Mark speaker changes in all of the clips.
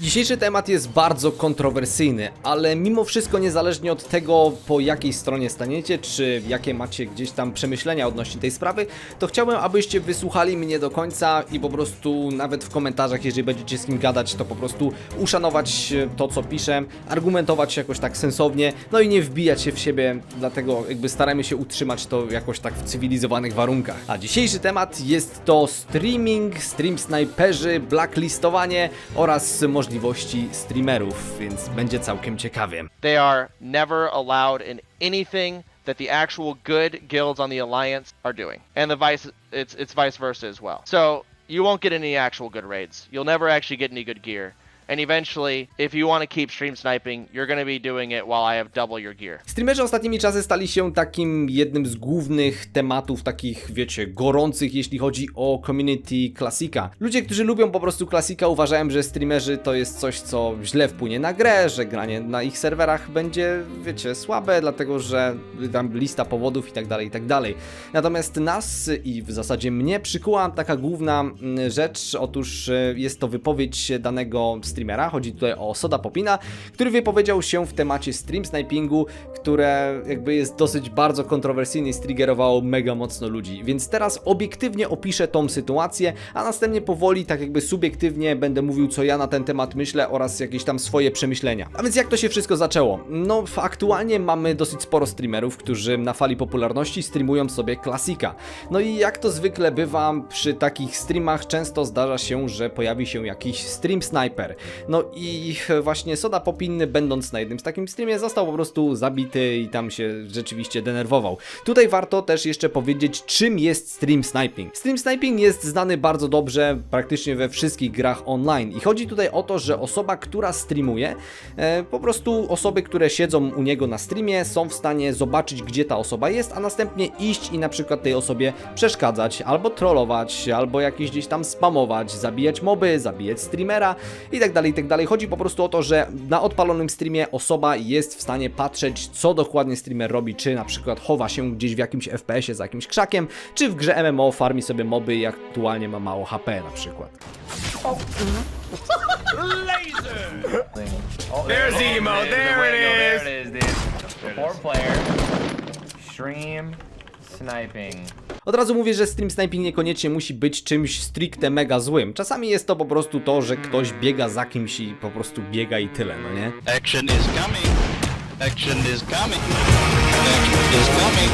Speaker 1: Dzisiejszy temat jest bardzo kontrowersyjny, ale mimo wszystko niezależnie od tego po jakiej stronie staniecie, czy jakie macie gdzieś tam przemyślenia odnośnie tej sprawy, to chciałbym abyście wysłuchali mnie do końca i po prostu nawet w komentarzach, jeżeli będziecie z kim gadać, to po prostu uszanować e, to co piszę, argumentować jakoś tak sensownie, no i nie wbijać się w siebie, dlatego jakby staramy się utrzymać to jakoś tak w cywilizowanych warunkach. A dzisiejszy temat jest to streaming, stream snajperzy, blacklistowanie oraz możliwości streamerów, więc będzie całkiem ciekawie.
Speaker 2: They are never allowed in anything that the actual good guilds on the alliance are doing, and the vice it's it's vice versa as well. So you won't get any actual good raids. You'll never actually get any good gear. And eventually, if you want to keep stream sniping, you're going to be doing it while I have double your gear.
Speaker 1: Streamerzy ostatnimi czasy stali się takim jednym z głównych tematów, takich wiecie, gorących, jeśli chodzi o community klasika. Ludzie, którzy lubią po prostu klasika, uważają, że streamerzy to jest coś, co źle wpłynie na grę, że granie na ich serwerach będzie, wiecie, słabe, dlatego że tam lista powodów i tak dalej, i tak dalej. Natomiast nas i w zasadzie mnie przykuła taka główna mm, rzecz, otóż e, jest to wypowiedź danego streamera, chodzi tutaj o Soda Popina, który wypowiedział się w temacie stream snipingu, które jakby jest dosyć bardzo kontrowersyjne i striggerowało mega mocno ludzi. Więc teraz obiektywnie opiszę tą sytuację, a następnie powoli, tak jakby subiektywnie będę mówił, co ja na ten temat myślę oraz jakieś tam swoje przemyślenia. A więc jak to się wszystko zaczęło? No, aktualnie mamy dosyć sporo streamerów, którzy na fali popularności streamują sobie klasika. No i jak to zwykle bywa przy takich streamach, często zdarza się, że pojawi się jakiś stream sniper. No i właśnie Soda Popinny, będąc na jednym z takim streamie, został po prostu zabity i tam się rzeczywiście denerwował. Tutaj warto też jeszcze powiedzieć, czym jest stream sniping. Stream sniping jest znany bardzo dobrze praktycznie we wszystkich grach online i chodzi tutaj o to, że osoba, która streamuje, e, po prostu osoby, które siedzą u niego na streamie, są w stanie zobaczyć, gdzie ta osoba jest, a następnie iść i na przykład tej osobie przeszkadzać, albo trollować, albo jakieś gdzieś tam spamować, zabijać moby, zabijać streamera i tak dalej, i tak dalej. Chodzi po prostu o to, że na odpalonym streamie osoba jest w stanie patrzeć, co dokładnie streamer robi, czy na przykład chowa się gdzieś w jakimś FPS-ie za jakimś krzakiem, czy w grze MMO farmi sobie moby i aktualnie ma mało HP na przykład.
Speaker 3: There's emo. There it is.
Speaker 4: There it is, dude. Player. Stream sniping.
Speaker 1: Od razu mówię, że stream sniping niekoniecznie musi być czymś stricte mega złym. Czasami jest to po prostu to, że ktoś biega za kimś i po prostu biega i tyle, no nie?
Speaker 5: Action is coming. Action is coming. Action is coming.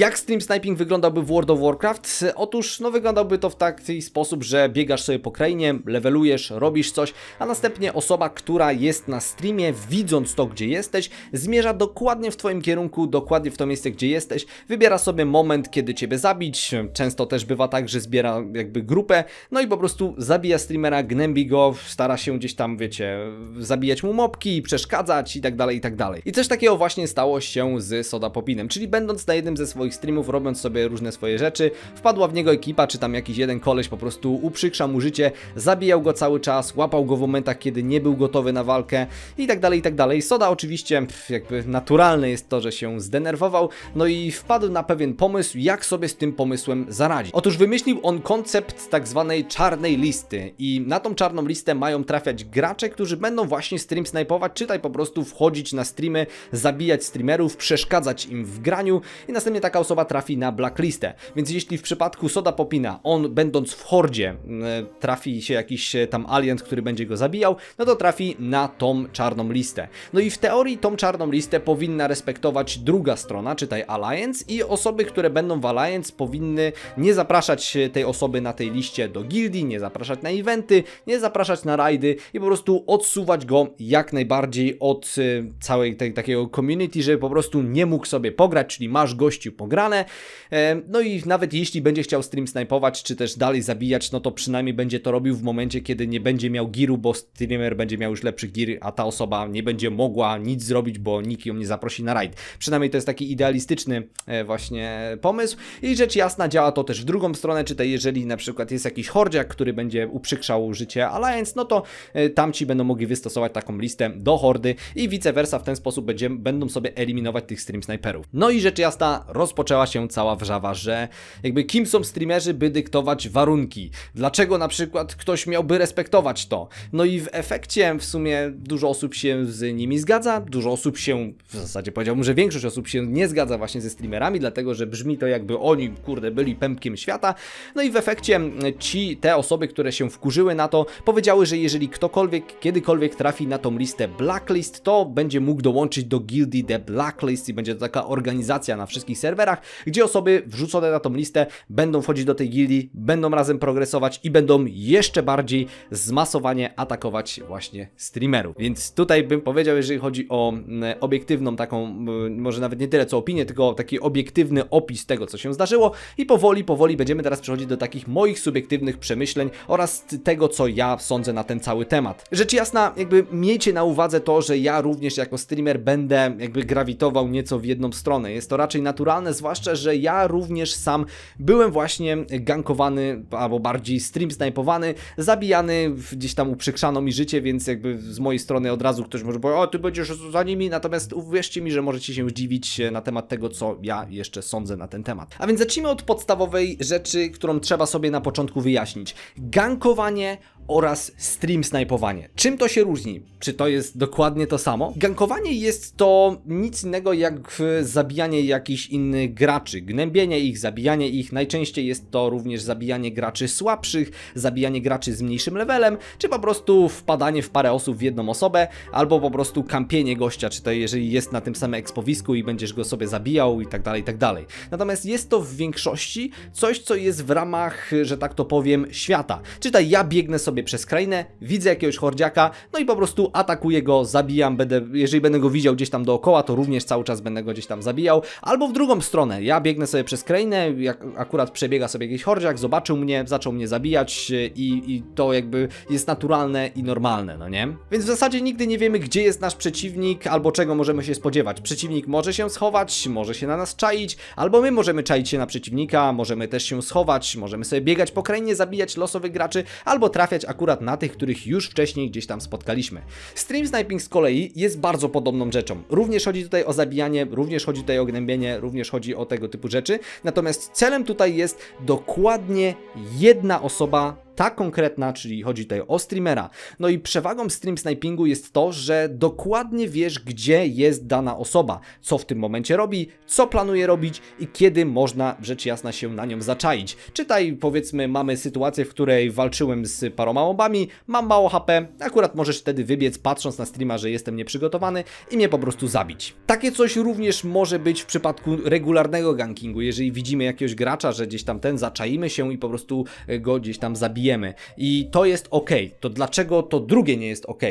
Speaker 1: Jak stream sniping wyglądałby w World of Warcraft? Otóż, no wyglądałby to w taki sposób, że biegasz sobie po krainie, levelujesz, robisz coś, a następnie osoba, która jest na streamie, widząc to, gdzie jesteś, zmierza dokładnie w twoim kierunku, dokładnie w to miejsce, gdzie jesteś, wybiera sobie moment, kiedy ciebie zabić, często też bywa tak, że zbiera jakby grupę, no i po prostu zabija streamera, gnębi go, stara się gdzieś tam, wiecie, zabijać mu mopki, przeszkadzać i tak dalej, i tak dalej. I coś takiego właśnie stało się z Soda Popinem, czyli będąc na jednym ze swoich streamów, robiąc sobie różne swoje rzeczy, wpadła w niego ekipa, czy tam jakiś jeden koleś po prostu uprzykrza mu życie, zabijał go cały czas, łapał go w momentach, kiedy nie był gotowy na walkę i tak dalej, i tak dalej. Soda oczywiście, pff, jakby naturalne jest to, że się zdenerwował, no i wpadł na pewien pomysł, jak sobie z tym pomysłem zaradzić. Otóż wymyślił on koncept tak zwanej czarnej listy i na tą czarną listę mają trafiać gracze, którzy będą właśnie stream snajpować, czytaj po prostu wchodzić na streamy, zabijać streamerów, przeszkadzać im w graniu i następnie taka osoba trafi na blacklistę. Więc jeśli w przypadku Soda Popina, on będąc w hordzie, trafi się jakiś e, tam alien, który będzie go zabijał, no to trafi na tą czarną listę. No i w teorii tą czarną listę powinna respektować druga strona, czytaj Alliance i osoby, które będą w Alliance powinny nie zapraszać e, tej osoby na tej liście do gildii, nie zapraszać na eventy, nie zapraszać na rajdy i po prostu odsuwać go jak najbardziej od e, całej tej, takiego community, żeby po prostu nie mógł sobie pograć, czyli masz gościu pograne. No i nawet jeśli będzie chciał stream snajpować, czy też dalej zabijać, no to przynajmniej będzie to robił w momencie, kiedy nie będzie miał giru, bo streamer będzie miał już lepszy gir, a ta osoba nie będzie mogła nic zrobić, bo nikt ją nie zaprosi na raid. Przynajmniej to jest taki idealistyczny e, właśnie pomysł i rzecz jasna działa to też w drugą stronę, czy to jeżeli na przykład jest jakiś hordziak, który będzie uprzykrzał życie Alliance, no to e, tamci będą mogli wystosować taką listę do hordy i vice versa w ten sposób będzie, będą sobie eliminować tych stream sniperów. No i rzecz jasna, rozpoczęła się cała wrzawa, że jakby kim są streamerzy, by dyktować warunki. Dlaczego na przykład ktoś miałby respektować to? No i w efekcie w sumie dużo osób się z nimi zgadza, dużo osób się, w zasadzie powiedziałbym, że większość osób się nie zgadza właśnie ze streamerami, dlatego że brzmi to jakby oni, kurde, byli pępkiem świata. No i w efekcie ci, te osoby, które się wkurzyły na to, powiedziały, że jeżeli ktokolwiek kiedykolwiek trafi na tą listę Blacklist, to będzie mógł dołączyć do gildii The Blacklist i będzie to taka organizacja na wszystkich serwerach, gdzie osoby wrzucone na tą listę będą wchodzić do tej gildii, będą razem progresować i będą jeszcze bardziej zmasowanie atakować właśnie streamerów. Więc tutaj bym powiedział, jeżeli chodzi o mm, obiektywną taką, mm, może nawet nie tyle co opinię, tylko taki obiektywny opis tego, co się zdarzyło i powoli, powoli będziemy teraz przechodzić do takich moich subiektywnych przemyśleń oraz tego, co ja sądzę na ten cały temat. Rzecz jasna, jakby miejcie na uwadze to, że ja również jako streamer będę jakby grawitował nieco w jedną stronę. Jest to raczej naturalne, zwłaszcza, że ja również sam byłem właśnie gankowany, albo bardziej stream snajpowany, zabijany, gdzieś tam uprzykrzano mi życie, więc jakby z mojej strony od razu ktoś może powiedzieć, o ty będziesz za nimi, natomiast uwierzcie mi, że możecie się zdziwić e, na temat tego, co ja jeszcze sądzę na ten temat. A więc zacznijmy od podstawowej rzeczy, którą trzeba sobie na początku wyjaśnić. Gankowanie oraz stream snajpowanie. Czym to się różni? Czy to jest dokładnie to samo? Gankowanie jest to nic innego jak e, zabijanie jakichś innych graczy, gnębienie ich, zabijanie ich. Najczęściej jest to również zabijanie graczy słabszych, zabijanie graczy z mniejszym levelem, czy po prostu wpadanie w parę osób w jedną osobę, albo po prostu kampienie gościa, czy to jeżeli jest na tym samym ekspowisku i będziesz go sobie zabijał i tak dalej, i tak dalej. Natomiast jest to w większości coś, co jest w ramach, że tak to powiem, świata. Czytaj, ja biegnę sobie przez krainę, widzę jakiegoś hordziaka, no i po prostu atakuję go, zabijam, będę, jeżeli będę go widział gdzieś tam dookoła, to również cały czas będę go gdzieś tam zabijał, albo w drugą stronę, ja biegnę sobie przez krainę, jak akurat przebiega sobie jakiś hordziak, zobaczył mnie, zaczął mnie zabijać e, i, i to jakby jest naturalne i normalne, no nie? Więc w zasadzie nigdy nie wiemy, gdzie jest nasz przeciwnik, albo czego możemy się spodziewać. Przeciwnik może się schować, może się na nas czaić, albo my możemy czaić się na przeciwnika, możemy też się schować, możemy sobie biegać po krainie, zabijać losowych graczy, albo trafiać akurat na tych, których już wcześniej gdzieś tam spotkaliśmy. Stream sniping z kolei jest bardzo podobną rzeczą. Również chodzi tutaj o zabijanie, również chodzi tutaj o gnębienie, również chodzi o tego typu rzeczy. Natomiast celem tutaj jest dokładnie jedna osoba ta konkretna, czyli chodzi tutaj o streamera. No i przewagą stream snipingu jest to, że dokładnie wiesz, gdzie jest dana osoba, co w tym momencie robi, co planuje robić i kiedy można rzecz jasna się na nią zaczaić. Czytaj, powiedzmy, mamy sytuację, w której walczyłem z paroma mobami, mam mało HP, akurat możesz wtedy wybiec, patrząc na streama, że jestem nieprzygotowany i mnie po prostu zabić. Takie coś również może być w przypadku regularnego gankingu, jeżeli widzimy jakiegoś gracza, że gdzieś tam ten zaczaimy się i po prostu go gdzieś tam zabijemy. I to jest ok. To dlaczego to drugie nie jest ok?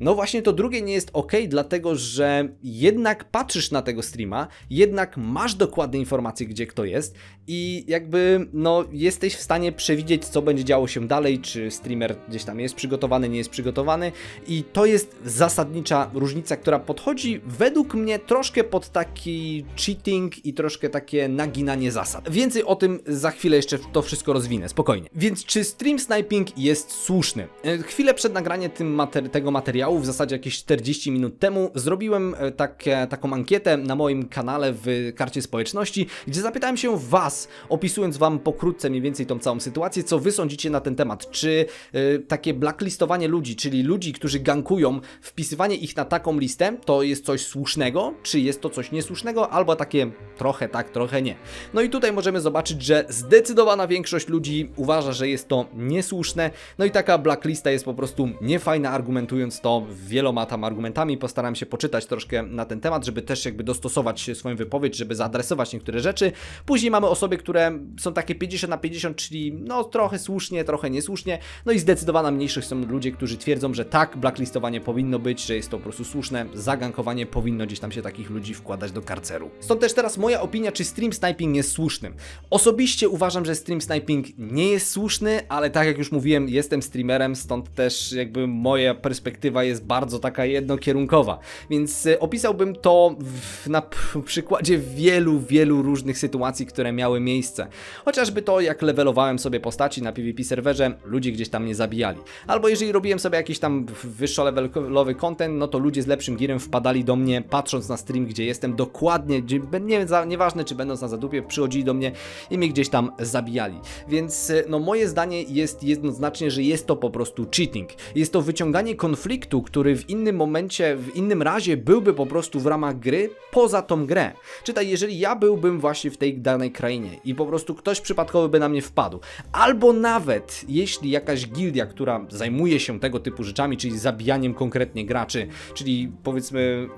Speaker 1: No właśnie to drugie nie jest ok, dlatego że jednak patrzysz na tego streama, jednak masz dokładne informacje, gdzie kto jest i jakby no jesteś w stanie przewidzieć, co będzie działo się dalej, czy streamer gdzieś tam jest przygotowany, nie jest przygotowany i to jest zasadnicza różnica, która podchodzi według mnie troszkę pod taki cheating i troszkę takie naginanie zasad. Więcej o tym za chwilę jeszcze to wszystko rozwinę, spokojnie. Więc czy stream sniping jest słuszny? E, Chwilę przed nagraniem mater- tego materiału, w zasadzie jakieś 40 minut temu, zrobiłem e, takie, taką ankietę na moim kanale w karcie społeczności, gdzie zapytałem się Was, opisując Wam pokrótce mniej więcej tą całą sytuację, co Wy sądzicie na ten temat. Czy e, takie blacklistowanie ludzi, czyli ludzi, którzy gankują, wpisywanie ich na taką listę, to jest coś słusznego, czy jest to coś niesłusznego, albo takie trochę tak, trochę nie. No i tutaj możemy zobaczyć, że zdecydowana większość ludzi uważa, że jest to niesłuszne, no i taka blacklista jest po prostu niefajna, argumentując to wieloma tam argumentami. Postaram się poczytać troszkę na ten temat, żeby też jakby dostosować swoją wypowiedź, żeby zaadresować niektóre rzeczy. Później mamy osoby, które są takie 50 na 50, czyli no trochę słusznie, trochę niesłusznie, no i zdecydowana mniejszość są ludzie, którzy twierdzą, że tak, blacklistowanie powinno być, że jest to po prostu słuszne, zagankowanie powinno gdzieś tam się takich ludzi wkładać do karceru. Stąd też teraz moja opinia, czy stream sniping jest słuszny. Osobiście uważam, że stream sniping nie jest słuszny, ale tak jak już mówiłem, jestem streamerem, stąd też jakby moja perspektywa jest bardzo taka jednokierunkowa. Więc e, opisałbym to w, na przykładzie wielu, wielu różnych sytuacji, które miały miejsce. Chociażby to, jak levelowałem sobie postaci na PvP serwerze, ludzie gdzieś tam mnie zabijali. Albo jeżeli robiłem sobie jakiś tam wyższolevelowy content, no to ludzie z lepszym gearem wpadali do mnie, patrząc na stream, gdzie jestem, dokładnie, nie, nieważne czy będąc na zadupie, przychodzili do mnie i mnie gdzieś tam zabijali. Więc e, no moje zdanie jest jednoznacznie, że jest to po prostu cheating. Jest to wyciąganie konfliktu, który w innym momencie, w innym razie byłby po prostu w ramach gry, poza tą grę. Czytaj, jeżeli ja byłbym właśnie w tej danej krainie i po prostu ktoś przypadkowy by na mnie wpadł, albo nawet jeśli jakaś gildia, która zajmuje się tego typu rzeczami, czyli zabijaniem konkretnie graczy, czyli powiedzmy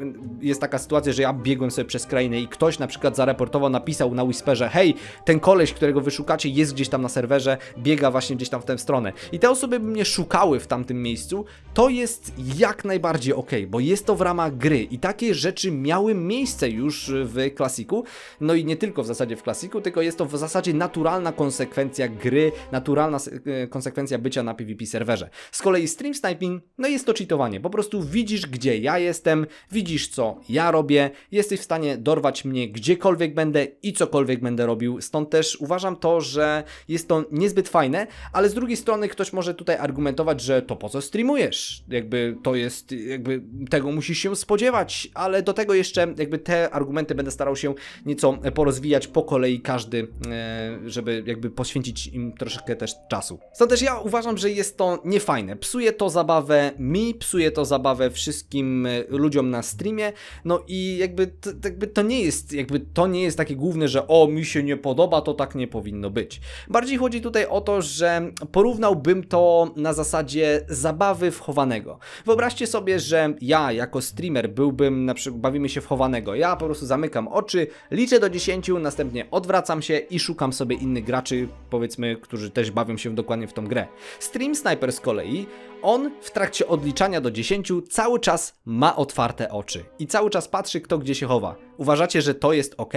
Speaker 1: jest taka sytuacja, że ja biegłem sobie przez krainę i ktoś na przykład zareportował, napisał na Whisperze, hej, ten koleś, którego wy szukacie jest gdzieś tam na serwerze, biega właśnie gdzieś tam w tę stronę. I te osoby by mnie szukały w tamtym miejscu, to jest jak najbardziej ok, bo jest to w ramach gry i takie rzeczy miały miejsce już w klasiku, no i nie tylko w zasadzie w klasiku, tylko jest to w zasadzie naturalna konsekwencja gry, naturalna e, konsekwencja bycia na PvP serwerze. Z kolei stream sniping, no jest to cheatowanie, po prostu widzisz gdzie ja jestem, widzisz co ja robię, jesteś w stanie dorwać mnie gdziekolwiek będę i cokolwiek będę robił, stąd też uważam to, że jest to niezbyt fajne, ale z drugiej strony ktoś może tutaj argumentować, że to po co streamujesz, jakby to jest, jakby tego musisz się spodziewać, ale do tego jeszcze jakby te argumenty będę starał się nieco porozwijać po kolei każdy, e, żeby jakby poświęcić im troszeczkę też czasu. Stąd też ja uważam, że jest to niefajne. Psuje to zabawę mi, psuje to zabawę wszystkim e, ludziom na streamie, no i jakby to, jakby to nie jest, jakby to nie jest takie główne, że o, mi się nie podoba, to tak nie powinno być. Bardziej chodzi tutaj o to, że porównałbym to na zasadzie zabawy w chowanego. Wyobraźcie sobie, że ja jako streamer byłbym, na przykład bawimy się w chowanego. Ja po prostu zamykam oczy, liczę do 10, następnie odwracam się i szukam sobie innych graczy, powiedzmy, którzy też bawią się dokładnie w tą grę. Stream Sniper z kolei, on w trakcie odliczania do 10 cały czas ma otwarte oczy i cały czas patrzy, kto gdzie się chowa. Uważacie, że to jest ok?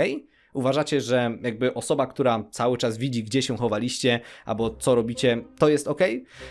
Speaker 1: Uważacie, że jakby osoba, która cały czas widzi, gdzie się chowaliście, albo co robicie, to jest ok?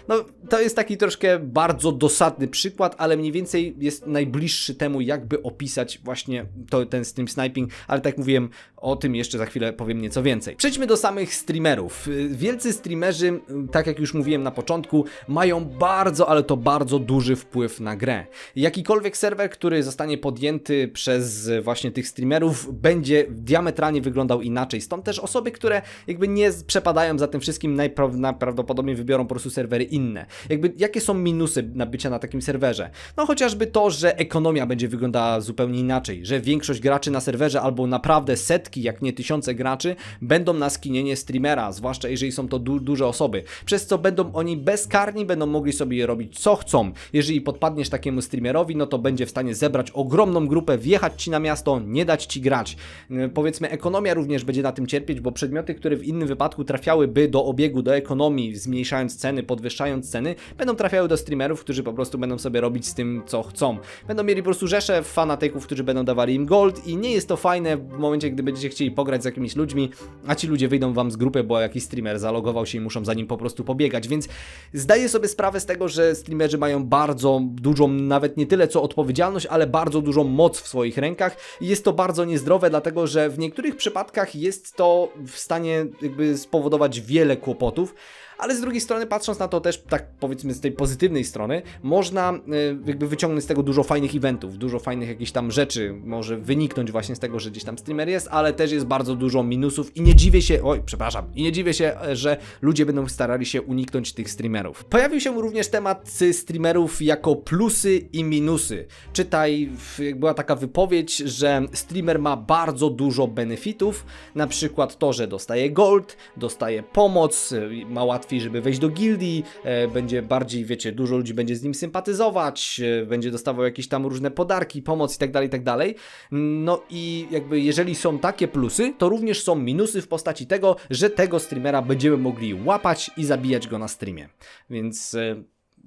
Speaker 1: No, to jest taki troszkę bardzo dosadny przykład, ale mniej więcej jest najbliższy temu, jakby opisać właśnie to, ten stream sniping, ale tak jak mówiłem, o tym jeszcze za chwilę powiem nieco więcej. Przejdźmy do samych streamerów. Wielcy streamerzy, tak jak już mówiłem na początku, mają bardzo, ale to bardzo duży wpływ na grę. Jakikolwiek serwer, który zostanie podjęty przez właśnie tych streamerów, będzie diametralnie wyglądał inaczej. Stąd też osoby, które jakby nie przepadają za tym wszystkim, najpraw- najprawdopodobniej wybiorą po prostu serwery inne. Jakby jakie są minusy na bycia na takim serwerze? No chociażby to, że ekonomia będzie wyglądała zupełnie inaczej, że większość graczy na serwerze albo naprawdę setki, jak nie tysiące graczy będą na skinienie streamera, zwłaszcza jeżeli są to du duże osoby, przez co będą oni bezkarni, będą mogli sobie robić co chcą. Jeżeli podpadniesz takiemu streamerowi, no to będzie w stanie zebrać ogromną grupę, wjechać ci na miasto, nie dać ci grać. Yy, Powiedzmy, ekonomia również będzie na tym cierpieć, bo przedmioty, które w innym wypadku trafiałyby do obiegu, do ekonomii, zmniejszając ceny, podwyższając ceny, będą trafiały do streamerów, którzy po prostu będą sobie robić z tym, co chcą. Będą mieli po prostu rzesze fanatyków, którzy będą dawali im gold i nie jest to fajne w momencie, gdy będziecie chcieli pograć z jakimiś ludźmi, a ci ludzie wyjdą wam z grupy, bo jakiś streamer zalogował się i muszą za nim po prostu pobiegać, więc zdaję sobie sprawę z tego, że streamerzy mają bardzo dużą, nawet nie tyle co odpowiedzialność, ale bardzo dużą moc w swoich rękach i jest to bardzo niezdrowe, dlatego że w niektórych przypadkach jest to w stanie jakby spowodować wiele kłopotów, ale z drugiej strony, patrząc na to też tak powiedzmy z tej pozytywnej strony, można y, jakby wyciągnąć z tego dużo fajnych eventów, dużo fajnych jakichś tam rzeczy, może wyniknąć właśnie z tego, że gdzieś tam streamer jest, ale też jest bardzo dużo minusów i nie dziwię się, oj, przepraszam, i nie dziwię się, że ludzie będą starali się uniknąć tych streamerów. Pojawił się również temat streamerów jako plusy i minusy. Czytaj, była taka wypowiedź, że streamer ma bardzo dużo benefitów, na przykład to, że dostaje gold, dostaje pomoc, y, ma łatwiej, żeby wejść do gildii, e, będzie bardziej, wiecie, dużo ludzi będzie z nim sympatyzować, e, będzie dostawał jakieś tam różne podarki, pomoc i tak dalej, tak dalej. No i jakby jeżeli są takie plusy, to również są minusy w postaci tego, że tego streamera będziemy mogli łapać i zabijać go na streamie. Więc e,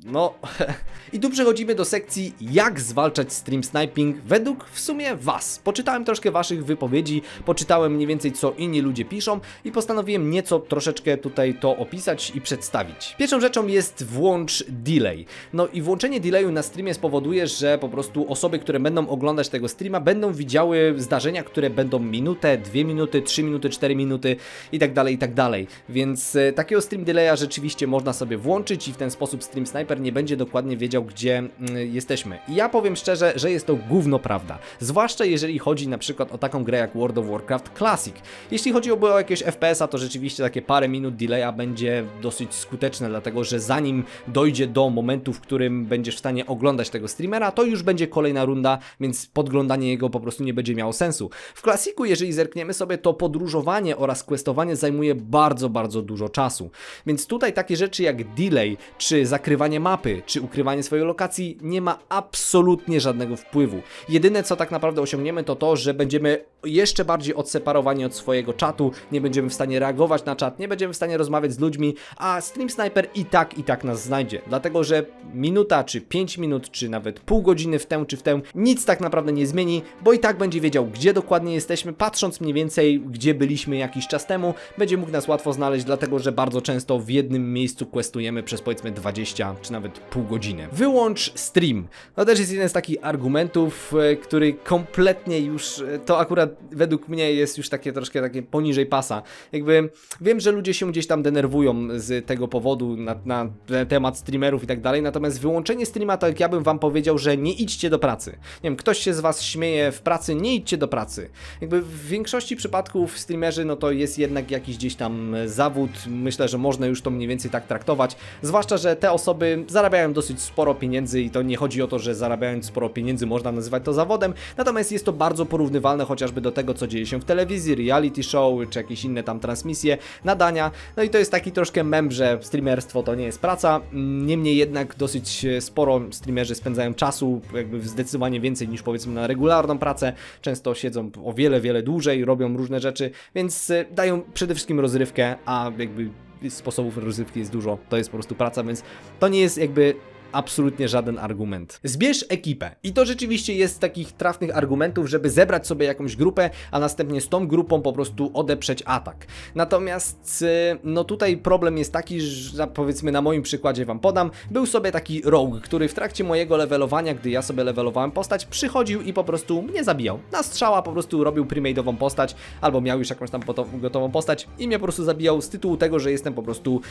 Speaker 1: No, i tu przechodzimy do sekcji jak zwalczać stream sniping według w sumie Was. Poczytałem troszkę Waszych wypowiedzi, poczytałem mniej więcej co inni ludzie piszą i postanowiłem nieco troszeczkę tutaj to opisać i przedstawić. Pierwszą rzeczą jest włącz delay. No i włączenie delayu na streamie spowoduje, że po prostu osoby, które będą oglądać tego streama będą widziały zdarzenia, które będą minutę, dwie minuty, trzy minuty, cztery minuty i tak dalej, i tak dalej. Więc e, takiego stream delaya rzeczywiście można sobie włączyć i w ten sposób stream sniper nie będzie dokładnie wiedział, gdzie mm, jesteśmy. I ja powiem szczerze, że jest to gówno prawda. Zwłaszcza jeżeli chodzi na przykład o taką grę jak World of Warcraft Classic. Jeśli chodzi o jakiegoś FPS-a, to rzeczywiście takie parę minut delaya będzie dosyć skuteczne, dlatego że zanim dojdzie do momentu, w którym będziesz w stanie oglądać tego streamera, to już będzie kolejna runda, więc podglądanie jego po prostu nie będzie miało sensu. W Classicu, jeżeli zerkniemy sobie, to podróżowanie oraz questowanie zajmuje bardzo, bardzo dużo czasu. Więc tutaj takie rzeczy jak delay, czy zakrywanie mapy, czy ukrywanie swojej lokacji nie ma absolutnie żadnego wpływu. Jedyne co tak naprawdę osiągniemy to to, że będziemy jeszcze bardziej odseparowani od swojego czatu, nie będziemy w stanie reagować na czat, nie będziemy w stanie rozmawiać z ludźmi, a Stream Sniper i tak, i tak nas znajdzie. Dlatego, że minuta, czy 5 minut, czy nawet pół godziny w tę, czy w tę, nic tak naprawdę nie zmieni, bo i tak będzie wiedział, gdzie dokładnie jesteśmy, patrząc mniej więcej, gdzie byliśmy jakiś czas temu, będzie mógł nas łatwo znaleźć, dlatego, że bardzo często w jednym miejscu questujemy przez powiedzmy 20, czy nawet pół godziny. Wyłącz stream. To też jest jeden z takich argumentów, e, który kompletnie już, e, to akurat według mnie jest już takie troszkę takie poniżej pasa. Jakby wiem, że ludzie się gdzieś tam denerwują z tego powodu na, na temat streamerów i tak dalej, natomiast wyłączenie streama, to jak ja bym wam powiedział, że nie idźcie do pracy. Nie wiem, ktoś się z was śmieje w pracy, nie idźcie do pracy. Jakby w większości przypadków streamerzy, no to jest jednak jakiś gdzieś tam zawód. Myślę, że można już to mniej więcej tak traktować. Zwłaszcza, że te osoby zarabiają dosyć sporo pieniędzy i to nie chodzi o to, że zarabiając sporo pieniędzy można nazywać to zawodem, natomiast jest to bardzo porównywalne chociażby do tego, co dzieje się w telewizji, reality show, czy jakieś inne tam transmisje, nadania. No i to jest taki troszkę mem, że streamerstwo to nie jest praca. Niemniej jednak dosyć sporo streamerzy spędzają czasu, jakby zdecydowanie więcej niż powiedzmy na regularną pracę. Często siedzą o wiele, wiele dłużej, robią różne rzeczy, więc e, dają przede wszystkim rozrywkę, a jakby sposobów rozrywki jest dużo. To jest po prostu praca, więc to nie jest jakby absolutnie żaden argument. Zbierz ekipę. I to rzeczywiście jest z takich trafnych argumentów, żeby zebrać sobie jakąś grupę, a następnie z tą grupą po prostu odeprzeć atak. Natomiast e, no tutaj problem jest taki, że powiedzmy na moim przykładzie wam podam, był sobie taki rogue, który w trakcie mojego levelowania, gdy ja sobie levelowałem postać, przychodził i po prostu mnie zabijał. Na strzała po prostu robił premade'ową postać, albo miał już jakąś tam gotową postać i mnie po prostu zabijał z tytułu tego, że jestem po prostu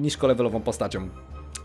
Speaker 1: nisko levelową postacią.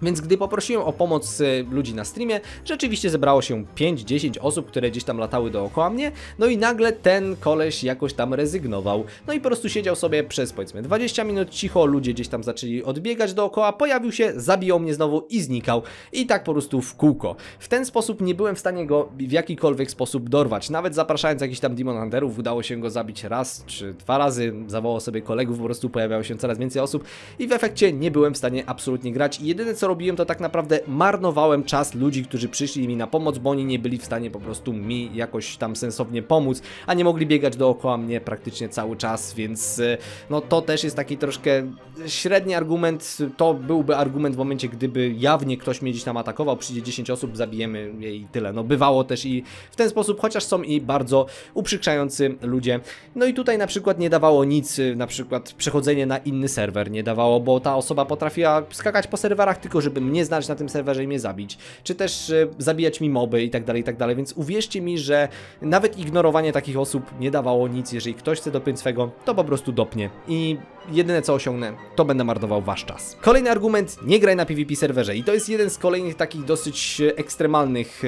Speaker 1: Więc gdy poprosiłem o pomoc e, ludzi na streamie, rzeczywiście zebrało się 5-10 osób, które gdzieś tam latały dookoła mnie, no i nagle ten koleś jakoś tam rezygnował. No i po prostu siedział sobie przez powiedzmy 20 minut cicho, ludzie gdzieś tam zaczęli odbiegać dookoła, pojawił się, zabijał mnie znowu i znikał. I tak po prostu w kółko. W ten sposób nie byłem w stanie go w jakikolwiek sposób dorwać. Nawet zapraszając jakichś tam Demon Hunterów, udało się go zabić raz czy dwa razy, zawołał sobie kolegów, po prostu pojawiało się coraz więcej osób i w efekcie nie byłem w stanie absolutnie grać. I jedyne co robiłem, to tak naprawdę marnowałem czas ludzi, którzy przyszli mi na pomoc, bo oni nie byli w stanie po prostu mi jakoś tam sensownie pomóc, a nie mogli biegać dookoła mnie praktycznie cały czas, więc e, no to też jest taki troszkę średni argument. To byłby argument w momencie, gdyby jawnie ktoś mnie gdzieś tam atakował, przyjdzie 10 osób, zabijemy je i tyle. No bywało też i w ten sposób, chociaż są i bardzo uprzykrzający ludzie. No i tutaj na przykład nie dawało nic, y, na przykład przechodzenie na inny serwer nie dawało, bo ta osoba potrafiła skakać po serwerach tylko, żeby mnie znaleźć na tym serwerze i mnie zabić, czy też y, zabijać mi moby i tak dalej, i tak dalej, więc uwierzcie mi, że nawet ignorowanie takich osób nie dawało nic, jeżeli ktoś chce dopiąć swego, to po prostu dopnie. I jedyne co osiągnę, to będę marnował wasz czas. Kolejny argument, nie graj na PvP serwerze. I to jest jeden z kolejnych takich dosyć e, ekstremalnych, e,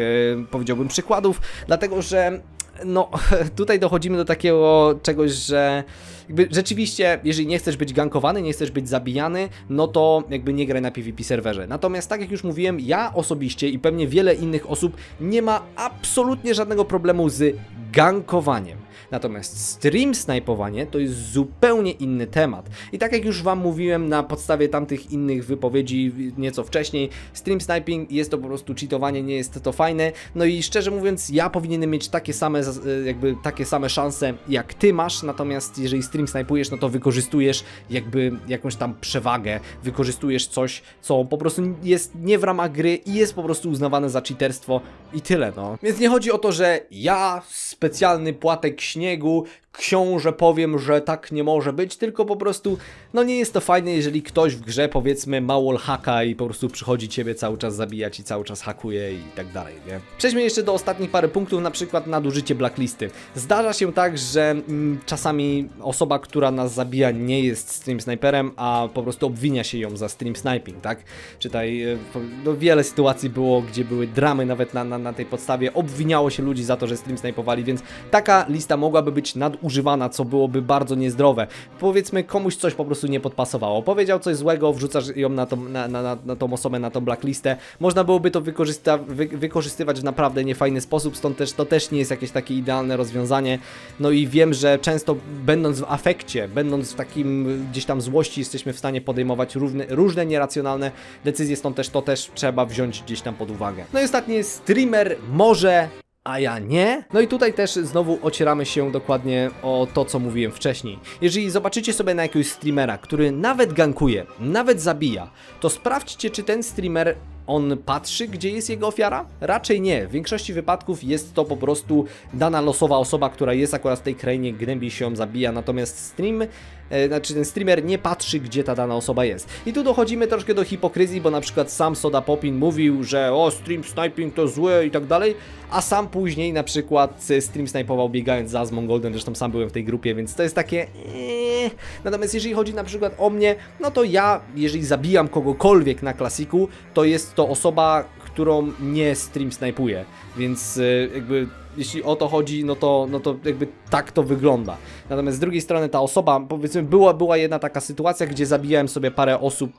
Speaker 1: powiedziałbym, przykładów, dlatego że no, tutaj dochodzimy do takiego czegoś, że jakby rzeczywiście, jeżeli nie chcesz być gankowany, nie chcesz być zabijany, no to jakby nie graj na PvP serwerze. Natomiast tak jak już mówiłem, ja osobiście i pewnie wiele innych osób nie ma absolutnie żadnego problemu z gankowaniem. Natomiast stream snajpowanie to jest zupełnie inny temat. I tak jak już Wam mówiłem na podstawie tamtych innych wypowiedzi nieco wcześniej, stream sniping jest to po prostu cheatowanie, nie jest to fajne. No i szczerze mówiąc, ja powinienem mieć takie same, e, jakby takie same szanse jak Ty masz, natomiast jeżeli stream snajpujesz, no to wykorzystujesz jakby jakąś tam przewagę, wykorzystujesz coś, co po prostu jest nie w ramach gry i jest po prostu uznawane za cheaterstwo i tyle, no. Więc nie chodzi o to, że ja, specjalny płatek śniegu, książę powiem, że tak nie może być, tylko po prostu, no nie jest to fajne, jeżeli ktoś w grze, powiedzmy, ma wallhacka i po prostu przychodzi ciebie cały czas zabijać i cały czas hakuje i tak dalej, nie? Przejdźmy jeszcze do ostatnich parę punktów, na przykład nadużycie blacklisty. Zdarza się tak, że mm, czasami osoba, która nas zabija nie jest stream sniperem, a po prostu obwinia się ją za stream sniping, tak? Czytaj, e, no wiele sytuacji było, gdzie były dramy nawet na, na, na tej podstawie, obwiniało się ludzi za to, że stream snipowali, więc taka lista mogłaby być nadużywana, co byłoby bardzo niezdrowe. Powiedzmy, komuś coś po prostu nie podpasowało. Powiedział coś złego, wrzucasz ją na tą, na, na, na, tą osobę, na tą blacklistę. Można byłoby to wykorzysta, wy, wykorzystywać w naprawdę niefajny sposób, stąd też to też nie jest jakieś takie idealne rozwiązanie. No i wiem, że często będąc w afekcie, będąc w takim gdzieś tam złości, jesteśmy w stanie podejmować różne, nieracjonalne decyzje, stąd też to też trzeba wziąć gdzieś tam pod uwagę. No i ostatnie, streamer może a ja nie? No i tutaj też znowu ocieramy się dokładnie o to, co mówiłem wcześniej. Jeżeli zobaczycie sobie na jakiegoś streamera, który nawet gankuje, nawet zabija, to sprawdźcie, czy ten streamer on patrzy, gdzie jest jego ofiara? Raczej nie. W większości wypadków jest to po prostu dana losowa osoba, która jest akurat w tej krainie, gnębi się, zabija, natomiast stream, e, znaczy ten streamer nie patrzy, gdzie ta dana osoba jest. I tu dochodzimy troszkę do hipokryzji, bo na przykład sam Soda Popin mówił, że o, stream sniping to złe i tak dalej, a sam później na przykład stream snajpował biegając za Mongolden, zresztą sam byłem w tej grupie, więc to jest takie eee. Natomiast jeżeli chodzi na przykład o mnie, no to ja, jeżeli zabijam kogokolwiek na klasiku, to jest to osoba, którą nie stream snajpuje, więc e, jakby jeśli o to chodzi, no to, no to jakby tak to wygląda. Natomiast z drugiej strony ta osoba, powiedzmy, była, była jedna taka sytuacja, gdzie zabijałem sobie parę osób,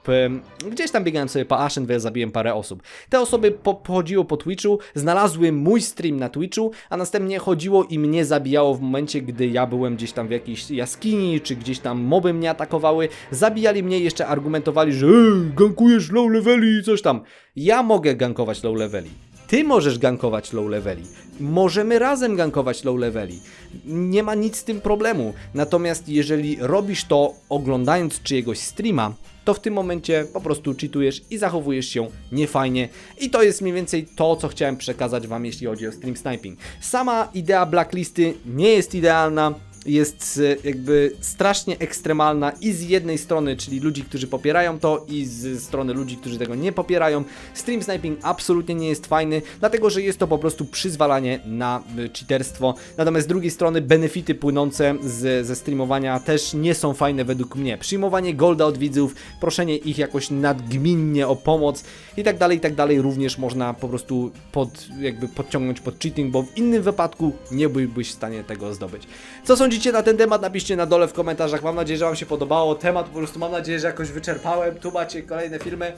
Speaker 1: gdzieś tam biegałem sobie po Ashenville, zabiłem parę osób. Te osoby po, pochodziło po Twitchu, znalazły mój stream na Twitchu, a następnie chodziło i mnie zabijało w momencie, gdy ja byłem gdzieś tam w jakiejś jaskini, czy gdzieś tam moby mnie atakowały, zabijali mnie i jeszcze argumentowali, że ej, gankujesz low leveli i coś tam. Ja mogę gankować low leveli. Ty możesz gankować low leveli. Możemy razem gankować low leveli. Nie ma nic z tym problemu. Natomiast jeżeli robisz to oglądając czyjegoś streama, to w tym momencie po prostu cheatujesz i zachowujesz się niefajnie. I to jest mniej więcej to, co chciałem przekazać Wam, jeśli chodzi o stream sniping. Sama idea blacklisty nie jest idealna jest e, jakby strasznie ekstremalna i z jednej strony, czyli ludzi, którzy popierają to i z strony ludzi, którzy tego nie popierają. Stream sniping absolutnie nie jest fajny, dlatego że jest to po prostu przyzwalanie na y, cheaterstwo. Natomiast z drugiej strony benefity płynące z, ze streamowania też nie są fajne według mnie. Przyjmowanie golda od widzów, proszenie ich jakoś nadgminnie o pomoc i tak dalej, i tak dalej również można po prostu pod, jakby podciągnąć pod cheating, bo w innym wypadku nie byłbyś w stanie tego zdobyć. Co sądzicie na ten temat? Napiszcie na dole w komentarzach. Mam nadzieję, że Wam się podobało. Temat po prostu mam nadzieję, że jakoś wyczerpałem. Tu macie kolejne filmy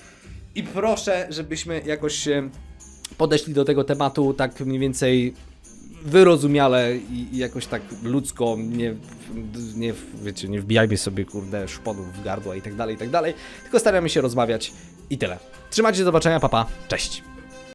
Speaker 1: i proszę, żebyśmy jakoś e, podeszli do tego tematu tak mniej więcej wyrozumiale i, jakoś tak ludzko, nie, nie, wiecie, nie wbijajmy sobie kurde szponów w gardła i tak dalej, i tak dalej, tylko staramy się rozmawiać i tyle. Trzymajcie się, do zobaczenia, papa, cześć!